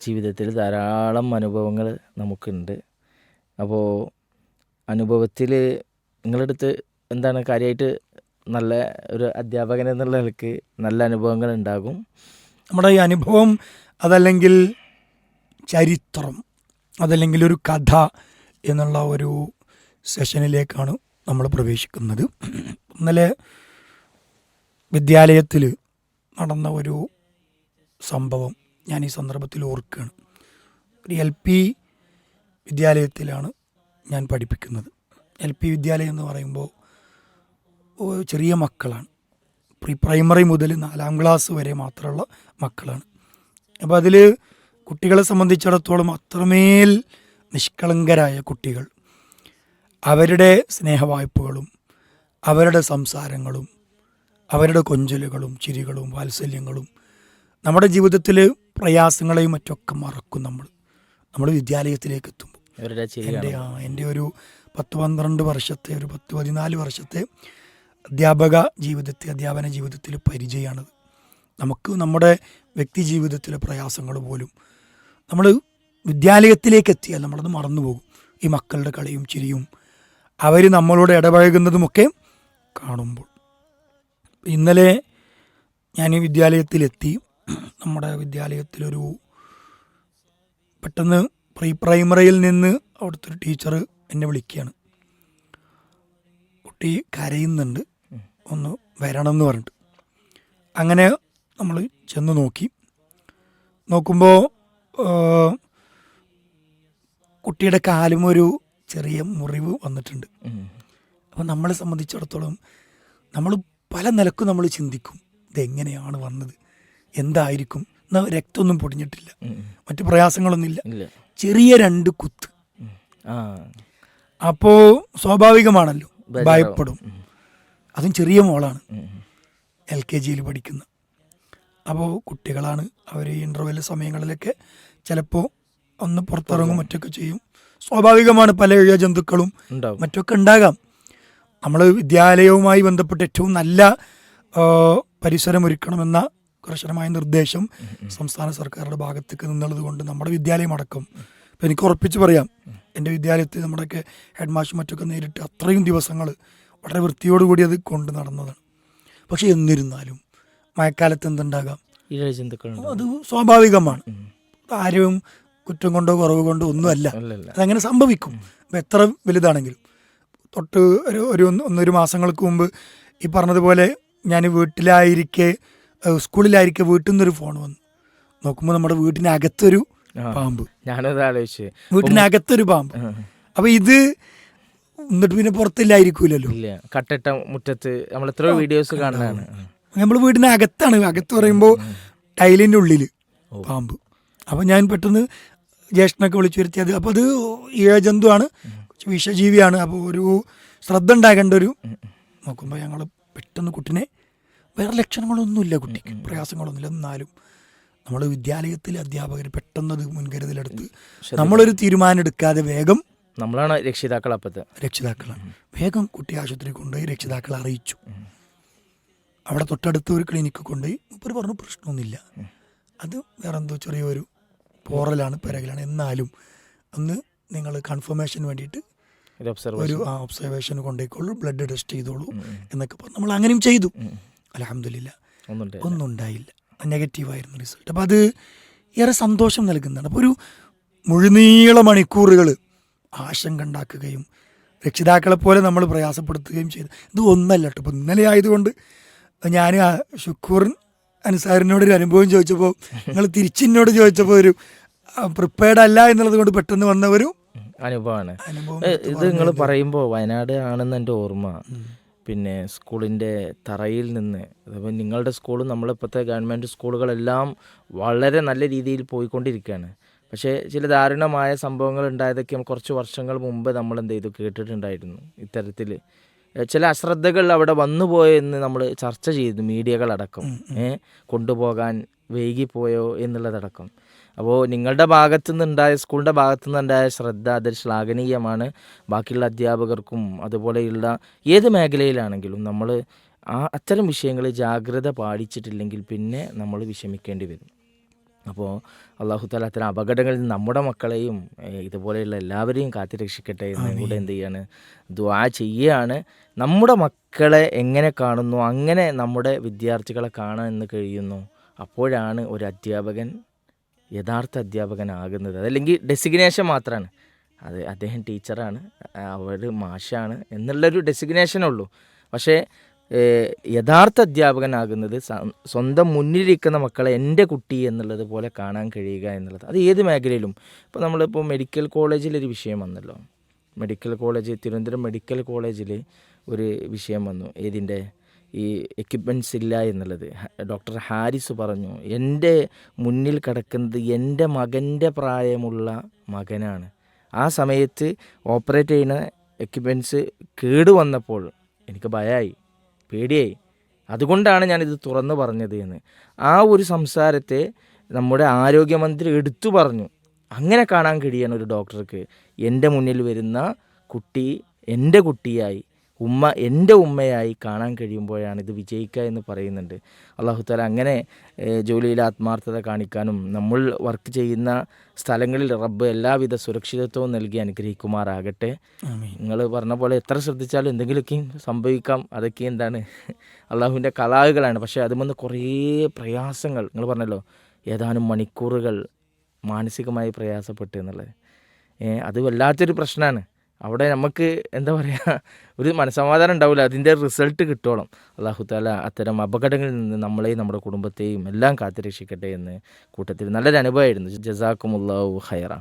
ജീവിതത്തിൽ ധാരാളം അനുഭവങ്ങൾ നമുക്കുണ്ട്. അപ്പോൾ അനുഭവത്തിൽ നിങ്ങളുടെ അടുത്ത് എന്താണ് കാര്യമായിട്ട് നല്ല ഒരു അധ്യാപകൻ എന്നുള്ള നിലയ്ക്ക് നല്ല അനുഭവങ്ങൾ ഉണ്ടാകും. നമ്മുടെ ഈ അനുഭവം അതല്ലെങ്കിൽ ചരിത്രം അതല്ലെങ്കിൽ ഒരു കഥ എന്നുള്ള ഒരു സെഷനിലേക്കാണ് നമ്മൾ പ്രവേശിക്കുന്നത്. ഇന്നലെ വിദ്യാലയത്തിൽ നടന്ന ഒരു സംഭവം ഞാൻ ഈ സന്ദർഭത്തിൽ ഓർക്കുകയാണ്. ഒരു എൽ പി വിദ്യാലയത്തിലാണ് ഞാൻ പഠിപ്പിക്കുന്നത്. എൽ പി വിദ്യാലയം എന്ന് പറയുമ്പോൾ ചെറിയ മക്കളാണ്. പ്രീ പ്രൈമറി മുതൽ നാലാം ക്ലാസ് വരെ മാത്രമുള്ള മക്കളാണ്. അപ്പോൾ അതിൽ കുട്ടികളെ സംബന്ധിച്ചിടത്തോളം അത്രമേൽ നിഷ്കളങ്കരായ കുട്ടികൾ. അവരുടെ സ്നേഹവായ്പകളും അവരുടെ സംസാരങ്ങളും അവരുടെ കൊഞ്ചലുകളും ചിരികളും വാത്സല്യങ്ങളും നമ്മുടെ ജീവിതത്തിൽ പ്രയാസങ്ങളെയും മറ്റൊക്കെ മറക്കും നമ്മൾ. നമ്മൾ വിദ്യാലയത്തിലേക്ക് എത്തുമ്പോൾ എന്റെ ആ എന്റെ ഒരു പത്ത് പന്ത്രണ്ട് വർഷത്തെ ഒരു പത്ത് പതിനാല് വർഷത്തെ അധ്യാപക ജീവിതത്തെ അധ്യാപന ജീവിതത്തിൽ പരിചയമാണത്. നമുക്ക് നമ്മുടെ വ്യക്തി ജീവിതത്തിലെ പ്രയാസങ്ങൾ പോലും നമ്മൾ വിദ്യാലയത്തിലേക്ക് എത്തിയാൽ നമ്മളത് മറന്നുപോകും ഈ മക്കളുടെ കളിയും ചിരിയും അവർ നമ്മളോട് ഇടപഴകുന്നതുമൊക്കെ കാണുമ്പോൾ. ഇന്നലെ ഞാൻ ഈ വിദ്യാലയത്തിലെത്തി നമ്മുടെ വിദ്യാലയത്തിലൊരു പെട്ടെന്ന് പ്രീ പ്രൈമറിയിൽ നിന്ന് അവിടുത്തെ ഒരു ടീച്ചർ എന്നെ വിളിക്കുകയാണ്. കുട്ടി കരയുന്നുണ്ട്. ഒന്ന് വരണം എന്ന് പറഞ്ഞിട്ട്. അങ്ങനെ നമ്മൾ ചെന്ന് നോക്കി. നോക്കുമ്പോൾ കുട്ടിയുടെ കാലും ഒരു ചെറിയ മുറിവ് വന്നിട്ടുണ്ട്. അപ്പം നമ്മളെ സംബന്ധിച്ചിടത്തോളം നമ്മൾ പല നിലക്കും നമ്മൾ ചിന്തിക്കും. ഇതെങ്ങനെയാണ് വന്നത്? എന്തായിരിക്കും? എന്നാൽ രക്തമൊന്നും പൊടിഞ്ഞിട്ടില്ല. മറ്റു പ്രയാസങ്ങളൊന്നുമില്ല. ചെറിയ രണ്ട് കുത്ത്. അപ്പോ അപ്പോൾ സ്വാഭാവികമാണല്ലോ. ഭയപ്പെടും. അതും ചെറിയ മോളാണ്. എൽ കെ ജിയിൽ പഠിക്കുന്ന. അപ്പോൾ കുട്ടികളാണ്. അവർ ഇന്റർവെൽ സമയങ്ങളിലൊക്കെ ചിലപ്പോൾ ഒന്ന് പുറത്തിറങ്ങും മറ്റൊക്കെ ചെയ്യും. സ്വാഭാവികമാണ് പല ഇഴ ജന്തുക്കളും. മറ്റൊക്കെ ഉണ്ടാകാം. നമ്മൾ വിദ്യാലയവുമായി ബന്ധപ്പെട്ട് ഏറ്റവും നല്ല പരിസരം ഒരുക്കണമെന്ന കർശനമായ നിർദ്ദേശം സംസ്ഥാന സർക്കാരുടെ ഭാഗത്തേക്ക് നിന്നുള്ളത് കൊണ്ട് നമ്മുടെ വിദ്യാലയം അടക്കം. ഇപ്പം എനിക്ക് ഉറപ്പിച്ച് പറയാം എന്റെ വിദ്യാലയത്തിൽ നമ്മുടെയൊക്കെ ഹെഡ് മാഷും മറ്റൊക്കെ നേരിട്ട് അത്രയും ദിവസങ്ങൾ വളരെ വൃത്തിയോടുകൂടി അത് കൊണ്ട് നടന്നതാണ്. പക്ഷേ എന്നിരുന്നാലും മഴക്കാലത്ത് എന്തുണ്ടാകാം? അത് സ്വാഭാവികമാണ്. ആരും കുറ്റം കൊണ്ടോ കുറവ് കൊണ്ടോ ഒന്നുമല്ല. അതങ്ങനെ സംഭവിക്കും. അപ്പം എത്ര വലുതാണെങ്കിലും. തൊട്ട് ഒരു ഒരു ഒന്ന് ഒന്നൊരു മാസങ്ങൾക്ക് മുമ്പ് ഈ പറഞ്ഞതുപോലെ ഞാൻ വീട്ടിലായിരിക്കെ സ്കൂളിലായിരിക്കെ വീട്ടിൽ നിന്നൊരു ഫോൺ വന്നു. നോക്കുമ്പോൾ നമ്മുടെ വീട്ടിനകത്തൊരു. പാമ്പ്. ഞാനത് ആലോചിച്ച്. വീട്ടിനകത്തൊരു പാമ്പ്. അപ്പൊ ഇത് എന്നിട്ട് പിന്നെ പുറത്തില്ലായിരിക്കൂലല്ലോ? ഇല്ല. കട്ടിട്ട മുറ്റത്ത് നമ്മൾ എത്രയോ വീഡിയോസ് കാണുന്നതാണ്. നമ്മൾ വീടിനകത്താണ്. അകത്ത് പറയുമ്പോൾ ടൈലിന്റെ ഉള്ളിൽ പാമ്പ്. അപ്പോൾ ഞാൻ പെട്ടെന്ന് ജ്യേഷ്ഠനൊക്കെ വിളിച്ചു വരുത്തി അത് അപ്പോൾ അത് ഇഴജന്തുവാണ് വിഷജീവിയാണ്. അപ്പോൾ ഒരു ശ്രദ്ധ ഉണ്ടാകേണ്ട ഒരു നോക്കുമ്പോൾ ഞങ്ങൾ പെട്ടെന്ന് കുട്ടിനെ വേറെ ലക്ഷണങ്ങളൊന്നുമില്ല കുട്ടിക്ക്. പ്രയാസങ്ങളൊന്നുമില്ല. എന്നാലും നമ്മൾ വിദ്യാലയത്തിലെ അധ്യാപകർ പെട്ടെന്ന് അത് മുൻകരുതലെടുത്ത് നമ്മളൊരു തീരുമാനം എടുക്കാതെ വേഗം നമ്മളാണ് രക്ഷിതാക്കൾ അപ്പത്തെ. രക്ഷിതാക്കളാണ്. വേഗം കുട്ടി ആശുപത്രി കൊണ്ടുപോയി രക്ഷിതാക്കളെ അറിയിച്ചു. അവിടെ തൊട്ടടുത്ത് ഒരു ക്ലിനിക്ക് കൊണ്ടുപോയി. മുപ്പർ പറഞ്ഞു പ്രശ്നമൊന്നുമില്ല. അത് വേറെ എന്തോ ചെറിയൊരു പോറലാണ് പിറകിലാണ് എന്നാലും അന്ന് നിങ്ങൾ കൺഫർമേഷൻ വേണ്ടിയിട്ട് ഒരു ഒബ്സർവേഷൻ കൊണ്ടുപോയിക്കോളൂ. ബ്ലഡ് ടെസ്റ്റ് ചെയ്തോളൂ എന്നൊക്കെ പറഞ്ഞു നമ്മൾ അങ്ങനെയും ചെയ്തു അലഹമില്ല ഒന്നും ഉണ്ടായില്ല നെഗറ്റീവായിരുന്നു റിസൾട്ട്. അപ്പോൾ അത് ഏറെ സന്തോഷം നൽകുന്നതാണ്. അപ്പോൾ ഒരു മുഴുനീള മണിക്കൂറുകൾ ആശങ്ക ഉണ്ടാക്കുകയും രക്ഷിതാക്കളെ പോലെ നമ്മൾ പ്രയാസപ്പെടുത്തുകയും ചെയ്തു. ഇത് ഒന്നല്ല കേട്ടോ. ഇപ്പോൾ ഇന്നലെ ആയതുകൊണ്ട് ഞാൻ ആ അനുസാരിനോട് ഒരു അനുഭവം ചോദിച്ചപ്പോൾ നിങ്ങൾ തിരിച്ചെന്നോട് ചോദിച്ചപ്പോൾ ഒരു പ്രിപ്പയർഡ് അല്ല എന്നുള്ളത് കൊണ്ട് പെട്ടെന്ന് വന്നവരും ഒരു അനുഭവമാണ്. ഇത് നിങ്ങൾ പറയുമ്പോൾ വയനാട് ആണെന്ന് എന്റെ ഓർമ്മ. പിന്നെ സ്കൂളിന്റെ തറയിൽ നിന്ന് അതേപോലെ നിങ്ങളുടെ സ്കൂളും നമ്മളിപ്പോഴത്തെ ഗവൺമെന്റ് സ്കൂളുകളെല്ലാം വളരെ നല്ല രീതിയിൽ പോയിക്കൊണ്ടിരിക്കുകയാണ്. പക്ഷേ ചില ദാരുണമായ സംഭവങ്ങൾ ഉണ്ടായതൊക്കെ കുറച്ച് വർഷങ്ങൾ മുമ്പ് നമ്മൾ എന്ത് ചെയ്തു? കേട്ടിട്ടുണ്ടായിരുന്നു ഇത്തരത്തിൽ. ചില അശ്രദ്ധകൾ അവിടെ വന്നുപോയെന്ന് നമ്മൾ ചർച്ച ചെയ്തു മീഡിയകളടക്കം. ഏ കൊണ്ടുപോകാൻ വൈകിപ്പോയോ എന്നുള്ളതടക്കം. അപ്പോൾ നിങ്ങളുടെ ഭാഗത്തു നിന്നുണ്ടായ സ്കൂളിന്റെ ഭാഗത്തു നിന്നുണ്ടായ ശ്രദ്ധ അതിൽ ശ്ലാഘനീയമാണ്. ബാക്കിയുള്ള അധ്യാപകർക്കും അതുപോലെയുള്ള ഏത് മേഖലയിലാണെങ്കിലും നമ്മൾ ആ അത്തരം വിഷയങ്ങളിൽ ജാഗ്രത പാലിച്ചിട്ടില്ലെങ്കിൽ പിന്നെ നമ്മൾ വിഷമിക്കേണ്ടി വരും. അപ്പോൾ അള്ളാഹു താല അത്തരം അപകടങ്ങളിൽ നിന്ന് നമ്മുടെ മക്കളെയും ഇതുപോലെയുള്ള എല്ലാവരെയും കാത്തു രക്ഷിക്കട്ടെ എന്ന് കൂടെ എന്ത് ചെയ്യാണ്? ദ്വാ ചെയ്യുകയാണ് നമ്മുടെ മക്കളെ എങ്ങനെ കാണുന്നു? അങ്ങനെ നമ്മുടെ വിദ്യാർത്ഥികളെ കാണാൻ എന്ന് കഴിയുന്നു. അപ്പോഴാണ് ഒരു അധ്യാപകൻ യഥാർത്ഥ അധ്യാപകനാകുന്നത്. അതല്ലെങ്കിൽ ഡെസിഗ്നേഷൻ മാത്രമാണ് അത് അദ്ദേഹം ടീച്ചറാണ് അവർ മാഷാണ്. എന്നുള്ളൊരു ഡെസിഗ്നേഷനുള്ളൂ പക്ഷേ യഥാർത്ഥ അധ്യാപകനാകുന്നത് സ്വന്തം മുന്നിലിരിക്കുന്ന മക്കളെ എന്റെ കുട്ടി എന്നുള്ളത് പോലെ കാണാൻ കഴിയുക എന്നുള്ളത്. അത് ഏത് മേഖലയിലും. ഇപ്പോൾ നമ്മളിപ്പോൾ മെഡിക്കൽ കോളേജിലൊരു വിഷയം വന്നല്ലോ. മെഡിക്കൽ കോളേജ് തിരുവനന്തപുരം മെഡിക്കൽ കോളേജിൽ ഒരു വിഷയം വന്നു. ഏതിന്റെ? ഈ എക്യുപ്മെന്റ്സ് ഇല്ല എന്നുള്ളത്. ഡോക്ടർ ഹാരിസ് പറഞ്ഞു എന്റെ മുന്നിൽ കിടക്കുന്നത് എന്റെ മകന്റെ പ്രായമുള്ള മകനാണ്. ആ സമയത്ത് ഓപ്പറേറ്റ് ചെയ്യുന്ന എക്യുപ്മെന്റ്സ് കേടുവന്നപ്പോൾ എനിക്ക് ഭയമായി പേടിയായി. അതുകൊണ്ടാണ് ഞാനിത് തുറന്നു പറഞ്ഞത് എന്ന്. ആ ഒരു സംസാരത്തെ നമ്മുടെ ആരോഗ്യമന്ത്രി എടുത്തു പറഞ്ഞു. അങ്ങനെ കാണാൻ കഴിയാണ് ഒരു ഡോക്ടർക്ക് എന്റെ മുന്നിൽ വരുന്ന കുട്ടി എന്റെ കുട്ടിയായി ഉമ്മ എന്റെ ഉമ്മയായി കാണാൻ കഴിയുമ്പോഴാണ് ഇത് വിജയിക്കുക എന്ന് പറയുന്നുണ്ട്. അള്ളാഹു താല അങ്ങനെ ജോലിയിൽ ആത്മാർത്ഥത കാണിക്കാനും നമ്മൾ വർക്ക് ചെയ്യുന്ന സ്ഥലങ്ങളിൽ റബ്ബ് എല്ലാവിധ സുരക്ഷിതത്വവും നൽകി അനുഗ്രഹിക്കുമാറാകട്ടെ. നിങ്ങൾ പറഞ്ഞ പോലെ എത്ര ശ്രദ്ധിച്ചാലും എന്തെങ്കിലുമൊക്കെ സംഭവിക്കാം. അതൊക്കെ എന്താണ്? അള്ളാഹുവിന്റെ കലാകുകളാണ് പക്ഷേ അതുമെന്ന് കുറേ പ്രയാസങ്ങൾ നിങ്ങൾ പറഞ്ഞല്ലോ ഏതാനും മണിക്കൂറുകൾ മാനസികമായി പ്രയാസപ്പെട്ടു എന്നുള്ളത്. അത് വല്ലാത്തൊരു പ്രശ്നമാണ്. അവിടെ നമുക്ക് എന്താ പറയുക ഒരു മനസമാധാനം ഉണ്ടാവില്ല. അതിന്റെ റിസൾട്ട് കിട്ടോളം. അള്ളാഹു താല അത്തരം അപകടങ്ങളിൽ നിന്ന് നമ്മളെയും നമ്മുടെ കുടുംബത്തെയും എല്ലാം കാത്തുരക്ഷിക്കട്ടെ എന്ന് കൂട്ടത്തിൽ നല്ലൊരു അനുഭവമായിരുന്നു. ജസാക്കുമുല്ലാഹു ഹൈറ